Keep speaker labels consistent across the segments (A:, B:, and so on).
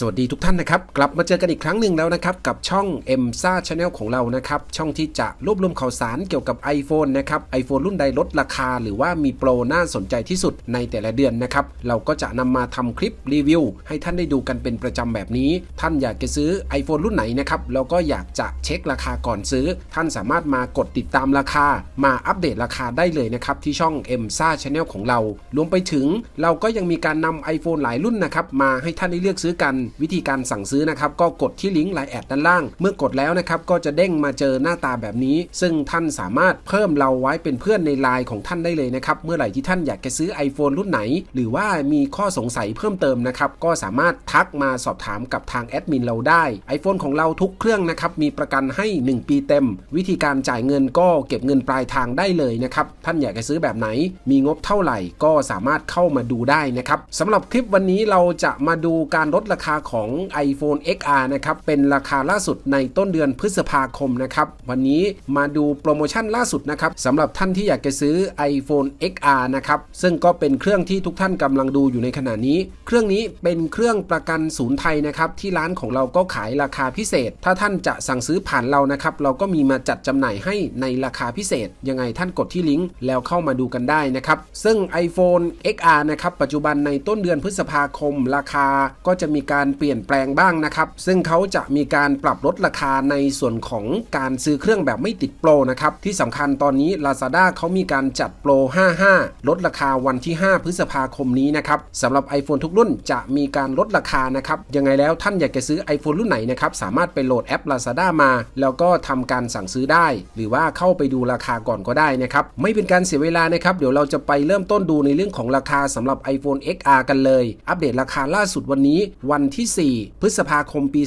A: สวัสดีทุกท่านนะครับ กลับมาเจอกันอีกครั้งหนึ่งแล้วนะครับ กับช่อง m s a Channel ของเรานะครับ ช่องที่จะรวบรวมข่าวสารเกี่ยวกับ iPhone นะครับ iPhone รุ่นใดลดราคา หรือว่ามีโปรน่าสนใจที่สุดในแต่ละเดือนนะครับ เราก็จะนำมาทำคลิปรีวิว ให้ท่านได้ดูกันเป็นประจำแบบนี้ ท่านอยากจะซื้อ iPhone รุ่นไหนนะครับแล้วก็อยากจะเช็คราคาก่อนซื้อ ท่านสามารถมากดติดตามราคา มาอัปเดตราคาได้เลยนะครับที่ช่อง m s a Channel ของเรารวมไปถึง เราก็ยังมีการนำ iPhone หลายรุ่นนะครับมาให้ท่านได้เลือกซื้อกันวิธีการสั่งซื้อนะครับก็กดที่ลิงก์ไลน์แอดด้านล่าง เมื่อกดแล้วนะครับก็จะเด้งมาเจอหน้าตาแบบนี้ ซึ่งท่านสามารถเพิ่มเราไว้เป็นเพื่อนในไลน์ของท่านได้เลยนะครับเมื่อไหร่ที่ท่านอยากจะซื้อ iPhone รุ่นไหน หรือว่ามีข้อสงสัยเพิ่มเติมนะครับก็สามารถทักมาสอบถามกับทางแอดมินเราได้ iPhone ของเราทุกเครื่องนะครับมีประกันให้ 1 ปีเต็ม วิธีการจ่ายเงินก็เก็บเงินปลายทางได้เลยนะครับท่านอยากจะซื้อแบบไหน มีงบเท่าไหร่ก็สามารถเข้ามาดูได้นะครับสำหรับคลิปวันนี้เราจะมาดูการลดราคาของ iPhone XR นะครับเป็นราคาล่าสุดในต้นเดือนพฤษภาคมนะครับวันนี้มาดูโปรโมชั่นล่าสุดนะครับสำหรับท่านที่อยากจะซื้อ iPhone XR นะครับซึ่งก็เป็นเครื่องที่ทุกท่านกำลังดูอยู่ในขณะนี้ เครื่องนี้เป็นเครื่องประกันศูนย์ไทยนะครับที่ร้านของเราก็ขายราคาพิเศษ ถ้าท่านจะสั่งซื้อผ่านเรานะครับเราก็มีมาจัดจำหน่ายให้ในราคาพิเศษ ยังไงท่านกดที่ลิงก์แล้วเข้ามาดูกันได้นะครับซึ่ง iPhone XR นะครับปัจจุบันในต้นเดือนพฤษภาคม ราคาก็จะมีการเปลี่ยนแปลงบ้างนะครับ ซึ่งเขาจะมีการปรับลดราคาในส่วนของการซื้อเครื่องแบบไม่ติดโปรนะครับ ที่สำคัญตอนนี้ Lazada เขามีการจัดโปร 55 ลดราคาวันที่ 5 พฤษภาคมนี้นะครับสำหรับ iPhone ทุกรุ่นจะมีการลดราคานะครับ ยังไงแล้วท่านอยากจะซื้อ iPhone รุ่นไหนนะครับ สามารถไปโหลดแอป Lazada มา แล้วก็ทำการสั่งซื้อได้ หรือว่าเข้าไปดูราคาก่อนก็ได้นะครับ ไม่เป็นการเสียเวลานะครับ เดี๋ยวเราจะไปเริ่มต้นดูในเรื่องของราคาสำหรับ iPhone XR กันเลย อัปเดตราคาล่าสุดวันนี้วันที่ 4 พฤษภาคมปี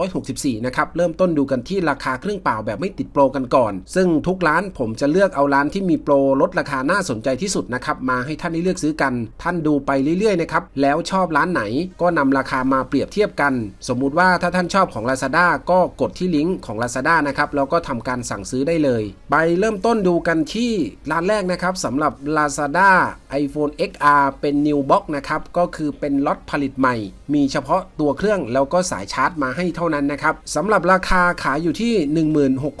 A: 2564 นะครับ เริ่มต้นดูกันที่ราคาเครื่องเปล่าแบบไม่ติดโปรกันก่อน ซึ่งทุกร้านผมจะเลือกเอาร้านที่มีโปรลดราคาน่าสนใจที่สุดนะครับ มาให้ท่านได้เลือกซื้อกัน ท่านดูไปเรื่อยๆนะครับ แล้วชอบร้านไหนก็นำราคามาเปรียบเทียบกัน สมมุติว่าถ้าท่านชอบของ Lazada ก็กดที่ลิงก์ของ Lazada นะครับแล้วก็ทำการสั่งซื้อได้เลย ไปเริ่มต้นดูกันที่ร้านแรกนะครับสำหรับ Lazada iPhone XR เป็น New Box นะครับก็คือเป็นล็อตผลิตใหม่ มีเฉพพาะตัวเครื่องแล้วก็สายชาร์จมาให้เท่านั้นนะครับสำหรับราคาขายอยู่ที่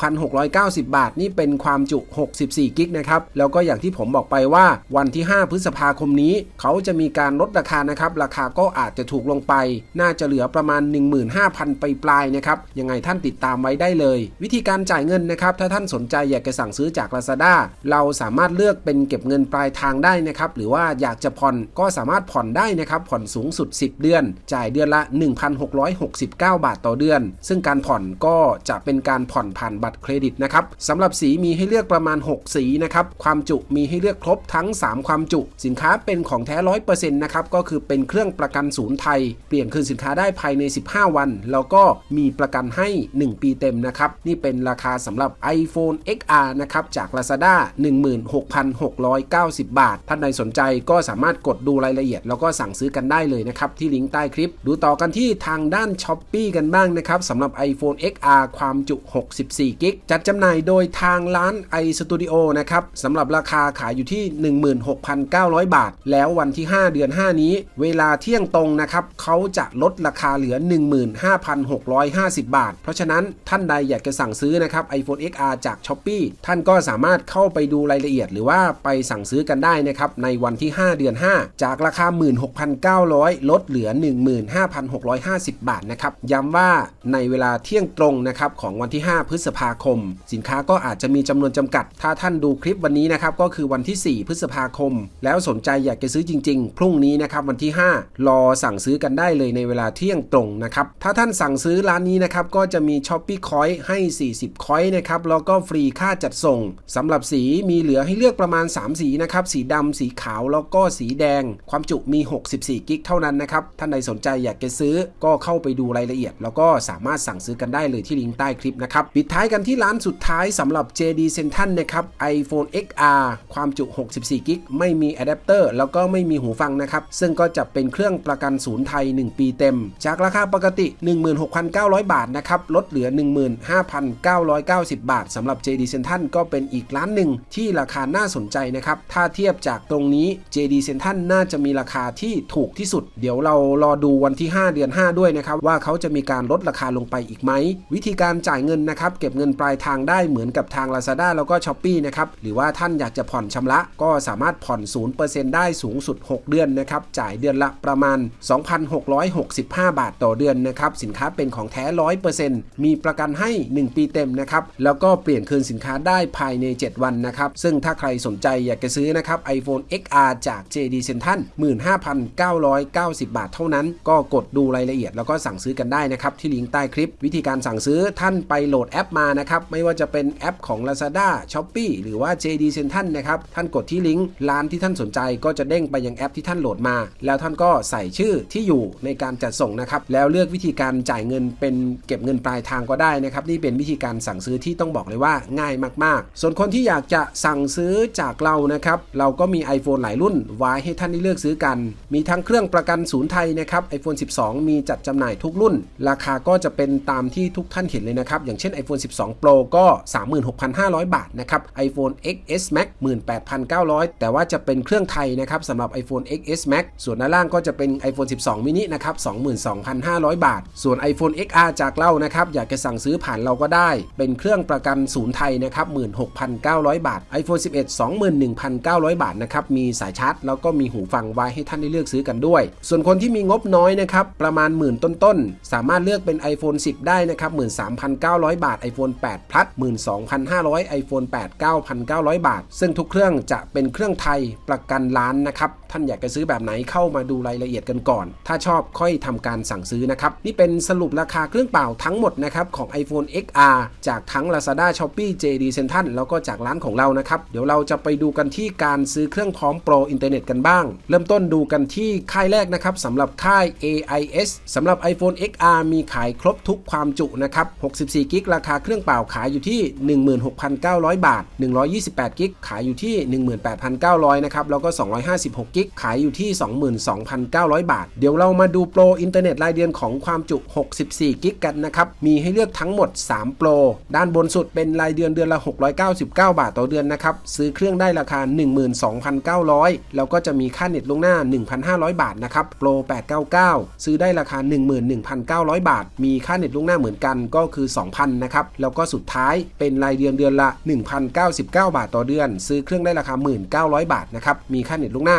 A: 16,690 บาท นี่เป็นความจุ 64 กิกนะครับ แล้วก็อย่างที่ผมบอกไปว่าวันที่ 5 พฤษภาคมนี้ เขาจะมีการลดราคานะครับ ราคาก็อาจจะถูกลงไป น่าจะเหลือประมาณ 15,000 ไปปลายนะครับ ยังไงท่านติดตามไว้ได้เลย วิธีการจ่ายเงินนะครับ ถ้าท่านสนใจอยากจะสั่งซื้อจาก Lazada เราสามารถเลือกเป็นเก็บเงินปลายทางได้นะครับ หรือว่าอยากจะผ่อนก็สามารถผ่อนได้นะครับ ผ่อนสูงสุด 10 เดือน จ่ายเดือนดือนละ 1,669 บาทต่อเดือน ซึ่งการผ่อนก็จะเป็นการผ่อนผ่านบัตรเครดิตนะครับสำหรับสีมีให้เลือกประมาณ 6 สีนะครับ ความจุมีให้เลือกครบทั้ง 3 ความจุ สินค้าเป็นของแท้ 100%นะครับ ก็คือเป็นเครื่องประกันศูนย์ไทย เปลี่ยนคืนสินค้าได้ภายใน 15 วัน แล้วก็มีประกันให้ 1 ปีเต็มนะครับ นี่เป็นราคาสำหรับ iPhone XR นะครับ จาก Lazada 16,690 บาท ท่านใดสนใจก็สามารถกดดูรายละเอียด แล้วก็สั่งซื้อกันได้เลยนะครับ ที่ลิงก์ใต้คลิปดูต่อกันที่ทางด้าน s h อ p e e กันบ้างนะครับสำหรับ iPhone XR ความจุ 64กิกจัดจำหน่ายโดยทางร้าน iStudio นะครับสำหรับราคาขายอยู่ที่ 16,900 บาท แล้ววันที่ 5 เดือน 5 นี้ เวลาเที่ยงตรงนะครับเขาจะลดราคาเหลือ 15,650 บาท เพราะฉะนั้นท่านใดอยากจะสั่งซื้อนะครับ iPhone XR จาก s h อ p e e ท่านก็สามารถเข้าไปดูรายละเอียด หรือว่าไปสั่งซื้อกันได้นะครับในวันที่ 5 เดือน 5 จากราคา 16,900 ลดเหลือ 15, 5,650 บาทนะครับ ย้ำว่าในเวลาเที่ยงตรงนะครับของวันที่ 5 พฤษภาคม สินค้าก็อาจจะมีจำนวนจำกัด ถ้าท่านดูคลิปวันนี้นะครับก็คือวันที่ 4 พฤษภาคม แล้วสนใจอยากจะซื้อจริง ๆ พรุ่งนี้นะครับวันที่ 5 รอสั่งซื้อกันได้เลยในเวลาเที่ยงตรงนะครับ ถ้าท่านสั่งซื้อร้านนี้นะครับก็จะมีช้อปปี้คอยให้ 40 คอยนะครับแล้วก็ฟรีค่าจัดส่งสำหรับสีมีเหลือให้เลือกประมาณ 3 สีนะครับสีดำสีขาวแล้วก็สีแดง ความจุมี 64 กิกเท่านั้นนะครับท่านใดสนใจอยากจะซื้อก็เข้าไปดูรายละเอียด แล้วก็สามารถสั่งซื้อกันได้เลยที่ลิงก์ใต้คลิปนะครับปิดท้ายกันที่ร้านสุดท้ายสำหรับ JD Central นะครับ iPhone XR ความจุ 64กิกไม่มีอะแดปเตอร์แล้วก็ไม่มีหูฟังนะครับ ซึ่งก็จะเป็นเครื่องประกันศูนย์ไทย 1 ปีเต็ม จากราคาปกติ 16,900 บาทนะครับลดเหลือ 15,990 บาทสำหรับ JD Central ก็เป็นอีกร้านหนึ่งที่ราคาน่าสนใจนะครับ ถ้าเทียบจากโปรรงนี้ JD Central น่าจะมีราคาที่ถูกที่สุด เดี๋ยวเรารอดูวันที่ 5 เดือน 5 ด้วยนะครับว่าเขาจะมีการลดราคาลงไปอีกไหม วิธีการจ่ายเงินนะครับเก็บเงินปลายทางได้เหมือนกับทาง Lazada แล้วก็ s h อ p e e นะครับหรือว่าท่านอยากจะผ่อนชำระ ก็สามารถผ่อน 0%ได้สูงสุด 6 เดือนนะครับจ่ายเดือนละประมาณ 2,665 บาทต่อเดือนนะครับสินค้าเป็นของแท้ 100%มีประกันให้ 1 ปีเต็มนะครับแล้วก็เปลี่ยนคืนสินค้าได้ภายใน 7 วันนะครับซึ่งถ้าใครสนใจอยากจะซื้อนะครับ iPhone XR จาก JD Central 15,990 บาทเท่านั้น ก็กดดูรายละเอียด แล้วก็สั่งซื้อกันได้นะครับที่ลิงก์ใต้คลิป วิธีการสั่งซื้อท่านไปโหลดแอปมานะครับไม่ว่าจะเป็นแอปของ Lazada Shopee หรือว่า JD Central นะครับท่านกดที่ลิงก์ร้านที่ท่านสนใจก็จะเด้งไปยังแอปที่ท่านโหลดมา แล้วท่านก็ใส่ชื่อที่อยู่ในการจัดส่งนะครับแล้วเลือกวิธีการจ่ายเงินเป็นเก็บเงินปลายทางก็ได้นะครับนี่เป็นวิธีการสั่งซื้อที่ต้องบอกเลยว่าง่ายมาก ๆ ส่วนคนที่อยากจะสั่งซื้อจากเรานะครับเราก็มี iPhone หลายรุ่นไว้ให้ท่านได้เลือกซื้อกัน มีทั้งเครื่องประกันศูนย์ไทยนะครับ iPhone 12 มีจัดจำหน่ายทุกรุ่น ราคาก็จะเป็นตามที่ทุกท่านเห็นเลยนะครับ อย่างเช่น iPhone 12 Pro ก็ 36,500 บาทนะครับ iPhone XS Max 18,900 แต่ว่าจะเป็นเครื่องไทยนะครับสำหรับ iPhone XS Max ส่วนด้านล่างก็จะเป็น iPhone 12 mini นะครับ 22,500 บาท ส่วน iPhone XR จากเรานะครับ อยากจะสั่งซื้อผ่านเราก็ได้ เป็นเครื่องประกันศูนย์ไทยนะครับ 16,900 บาท iPhone 11 21,900 บาทนะครับ มีสายชาร์จ แล้วก็มีหูฟังไว้ให้ท่านได้เลือกซื้อกันด้วย ส่วนคนที่มีงบน้อยนะครับ ประมาณหมื่นต้นๆ สามารถเลือกเป็น iPhone 10 ได้นะครับ 13,900 บาท iPhone 8 Plus 12,500 iPhone 8 9,900 บาท ซึ่งทุกเครื่องจะเป็นเครื่องไทยประกันล้านนะครับ ท่านอยากจะซื้อแบบไหนเข้ามาดูรายละเอียดกันก่อน ถ้าชอบค่อยทำการสั่งซื้อนะครับ นี่เป็นสรุปราคาเครื่องเปล่าทั้งหมดนะครับของ iPhone XR จากทั้ง Lazada Shopee JD Central แล้วก็จากร้านของเรานะครับ เดี๋ยวเราจะไปดูกันที่การซื้อเครื่องพร้อมโปรอินเทอร์เน็ตกันบ้าง เริ่มต้นดูกันที่ค่ายแรกนะครับสำหรับค่าย AIS สำหรับ iPhone XR มีขายครบทุกความจุนะครับ 64กิกราคาเครื่องเปล่าขายอยู่ที่ 16,900 บาท 128กิกขายอยู่ที่ 18,900 นะครับ แล้วก็ 256กิกขายอยู่ที่ 22,900 บาท เดี๋ยวเรามาดูโปรอินเทอร์เน็ตรายเดือนของความจุ 64กิกกันนะครับ มีให้เลือกทั้งหมด 3 โปร ด้านบนสุดเป็นรายเดือนเดือนละ 699 บาทต่อเดือนนะครับ ซื้อเครื่องได้ราคา 12,900 แล้วก็จะมีค่าเน็ตลวงหน้า 1,500 บาทนะครับ โปร 899ซื้อได้ราคา 11,900 บาท มีค่าเน็ตลวงหน้าเหมือนกันก็คือ 2,000 นะครับ แล้วก็สุดท้ายเป็นรายเดือนเดือนละ 1,099 บาทต่อเดือน ซื้อเครื่องได้ราคา 1,900 บาทนะครับ มีค่าเน็ตลวงหน้า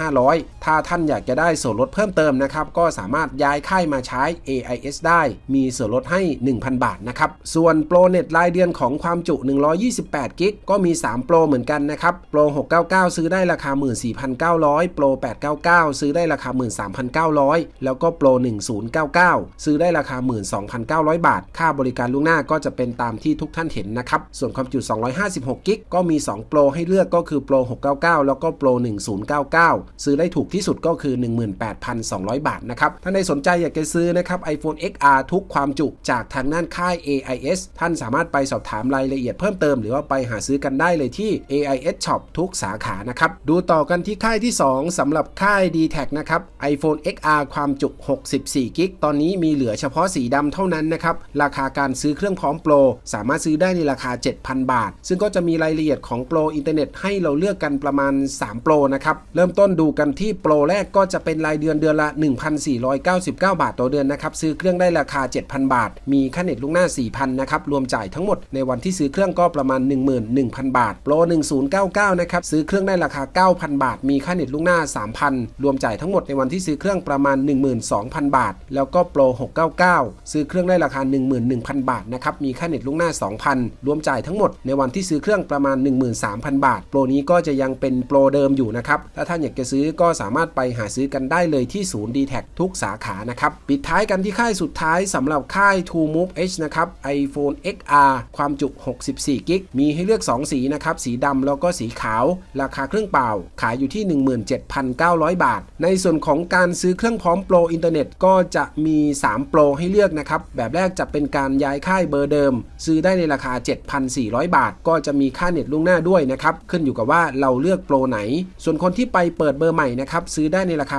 A: 2,500 ถ้าท่านอยากจะได้ส่วนลดเพิ่มเติมนะครับ ก็สามารถย้ายค่ายมาใช้ AIS ได้ มีส่วนลดให้ 1,000 บาทนะครับ ส่วนโปรเน็ตรายเดือนของความจุ 128 กิก ก็มี 3 โปรเหมือนกันนะครับ โปร 699 ซื้อได้ราคา 14,900 โปร 899 ซื้อได้ราคา 13,900แล้วก็โปร 1099 ซื้อได้ราคา 12,900 บาท ค่าบริการล่วงหน้าก็จะเป็นตามที่ทุกท่านเห็นนะครับ ส่วนความจุ 256 กิกก็มี 2 โปรให้เลือกก็คือโปร 699 แล้วก็โปร 1099 ซื้อได้ถูกที่สุดก็คือ 18,200 บาทนะครับถ้าในสนใจอยากจะซื้อนะครับ iPhone XR ทุกความจุจากทางด้านค่าย AIS ท่านสามารถไปสอบถามรายละเอียดเพิ่มเติมหรือว่าไปหาซื้อกันได้เลยที่ AIS Shop ทุกสาขานะครับ ดูต่อกันที่ค่ายที่ 2สำหรับค่าย d t แทนะครับ iPhone XR ความความจุ 64 กิก ตอนนี้มีเหลือเฉพาะสีดำเท่านั้นนะครับ ราคาการซื้อเครื่องพร้อมโปร สามารถซื้อได้ในราคา 7,000 บาท ซึ่งก็จะมีรายละเอียดของโปรอินเทอร์เน็ตให้เราเลือกกันประมาณ 3 โปรนะครับ เริ่มต้นดูกันที่โปรแรกก็จะเป็นรายเดือนเดือนละ 1,499 บาทต่อเดือนนะครับ ซื้อเครื่องได้ราคา 7,000 บาท มีค่าเน็ตลูกหน้า 4,000 นะครับ รวมจ่ายทั้งหมดในวันที่ซื้อเครื่องก็ประมาณ 11,000 บาท โปร 1099 นะครับ ซื้อเครื่องได้ราคา 9,000 บาท มีค่าเน็ตลูกหน้า 3,000 รวมจ่ายทั้งหมดในวันที่ซื้อเครื่องประมาณ12,000 บาท แล้วก็โปร 699 ซื้อเครื่องได้ราคา 11,000 บาทนะครับ มีค่าเน็ตลูกหน้า 2,000 รวมจ่ายทั้งหมดในวันที่ซื้อเครื่องประมาณ 13,000 บาท โปรนี้ก็จะยังเป็นโปรเดิมอยู่นะครับ ถ้าท่านอยากจะซื้อก็สามารถไปหาซื้อกันได้เลยที่ศูนย์ d t แททุกสาขานะครับ ปิดท้ายกันที่ค่ายสุดท้ายสำหรับค่าย True Move H นะครับ iPhone XR ความจุ 64 กิก มีให้เลือก 2 สีนะครับ สีดำแล้วก็สีขาว ราคาเครื่องเปล่า ขายอยู่ที่ 17,900 บาท ในส่วนของการซื้อเครื่องพร้อมโปรอินเทอร์เน็ตก็จะมี 3 โปรให้เลือกนะครับ แบบแรกจะเป็นการย้ายค่ายเบอร์เดิม ซื้อได้ในราคา 7,400 บาท ก็จะมีค่าเน็ตล่วงหน้าด้วยนะครับ ขึ้นอยู่กับว่าเราเลือกโปรไหน ส่วนคนที่ไปเปิดเบอร์ใหม่นะครับซื้อได้ในราคา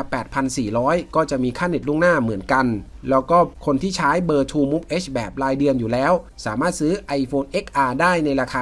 A: 8,400 ก็จะมีค่าเน็ตล่วงหน้าเหมือนกันแล้วก็คนที่ใช้เบอร์ True Move H แบบรายเดือนอยู่แล้ว สามารถซื้อ iPhone XR ได้ในราคา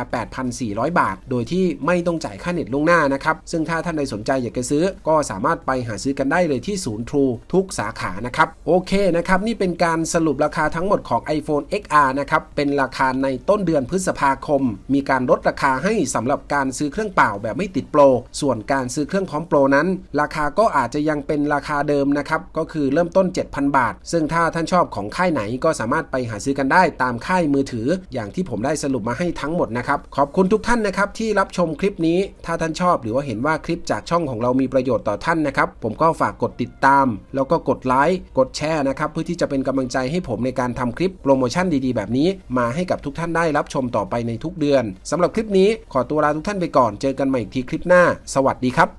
A: 8,400 บาท โดยที่ไม่ต้องจ่ายค่าเน็ตล่วงหน้านะครับ ซึ่งถ้าท่านใดสนใจอยากจะซื้อ ก็สามารถไปหาซื้อกันได้เลยที่ศูนย์ True ทุกสาขานะครับ โอเคนะครับ นี่เป็นการสรุปราคาทั้งหมดของ iPhone XR นะครับ เป็นราคาในต้นเดือนพฤษภาคม มีการลดราคาให้สำหรับการซื้อเครื่องเปล่าแบบไม่ติดโปร ส่วนการซื้อเครื่องพร้อมโปรนั้น ราคาก็อาจจะยังเป็นราคาเดิมนะครับ ก็คือเริ่มต้น 7,000 บาท ซึ่งถ้าท่านชอบของค่ายไหนก็สามารถไปหาซื้อกันได้ตามค่ายมือถือ อย่างที่ผมได้สรุปมาให้ทั้งหมดนะครับขอบคุณทุกท่านนะครับที่รับชมคลิปนี้ ถ้าท่านชอบหรือว่าเห็นว่าคลิปจากช่องของเรามีประโยชน์ต่อท่านนะครับผมก็ฝากกดติดตาม แล้วก็กดไลค์กดแชร์นะครับเพื่อที่จะเป็นกำลังใจให้ผมในการทำคลิปโปรโมชั่นดีๆ แบบนี้ มาให้กับทุกท่านได้รับชมต่อไปในทุกเดือนสำหรับคลิปนี้ขอตัวลาทุกท่านไปก่อนเจอกันใหม่อีกทีคลิปหน้า สวัสดีครับ